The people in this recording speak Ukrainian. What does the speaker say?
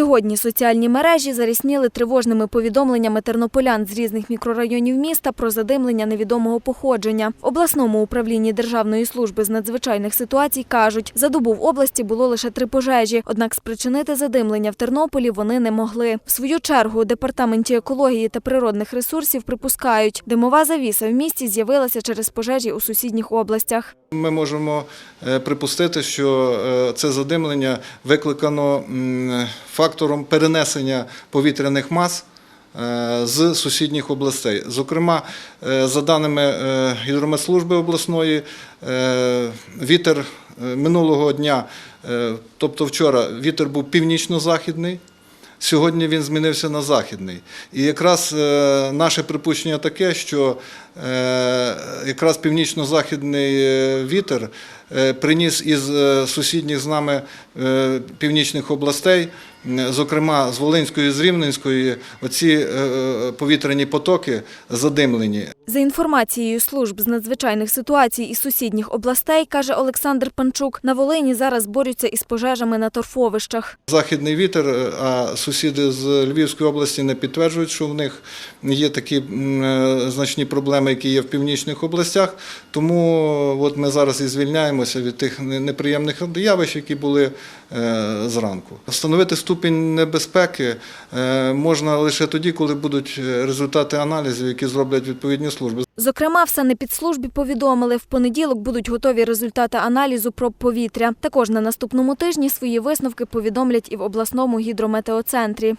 Сьогодні соціальні мережі зарісніли тривожними повідомленнями тернополян з різних мікрорайонів міста про задимлення невідомого походження. В обласному управлінні Державної служби з надзвичайних ситуацій кажуть, за добу в області було лише три пожежі, однак спричинити задимлення в Тернополі вони не могли. В свою чергу у департаменті екології та природних ресурсів припускають, димова завіса в місті з'явилася через пожежі у сусідніх областях. Ми можемо е, припустити, що е, це задимлення викликано фактором перенесення повітряних мас е, з сусідніх областей. Зокрема, е, за даними е, гідрометслужби обласної, вітер минулого дня, тобто вчора, вітер був північно-західний. Сьогодні він змінився на західний. І якраз наше припущення таке, що якраз північно-західний вітер приніс із сусідніх з нами північних областей, зокрема з Волинської, з Рівненської, оці е, е, повітряні потоки задимлені. За інформацією служб з надзвичайних ситуацій із сусідніх областей, каже Олександр Панчук, на Волині зараз борються із пожежами на торфовищах. Західний вітер, е, а сусіди з Львівської області не підтверджують, що в них є такі е, значні проблеми, які є в північних областях. Тому от ми зараз і звільняємося від тих неприємних явищ, які були е, зранку. Встановити ступінь небезпеки е, можна лише тоді, коли будуть е, результати аналізів, які зроблять відповідні служби. Зокрема, в санепідслужбі повідомили, в понеділок будуть готові результати аналізу проб повітря. Також на наступному тижні свої висновки повідомлять і в обласному гідрометеоцентрі.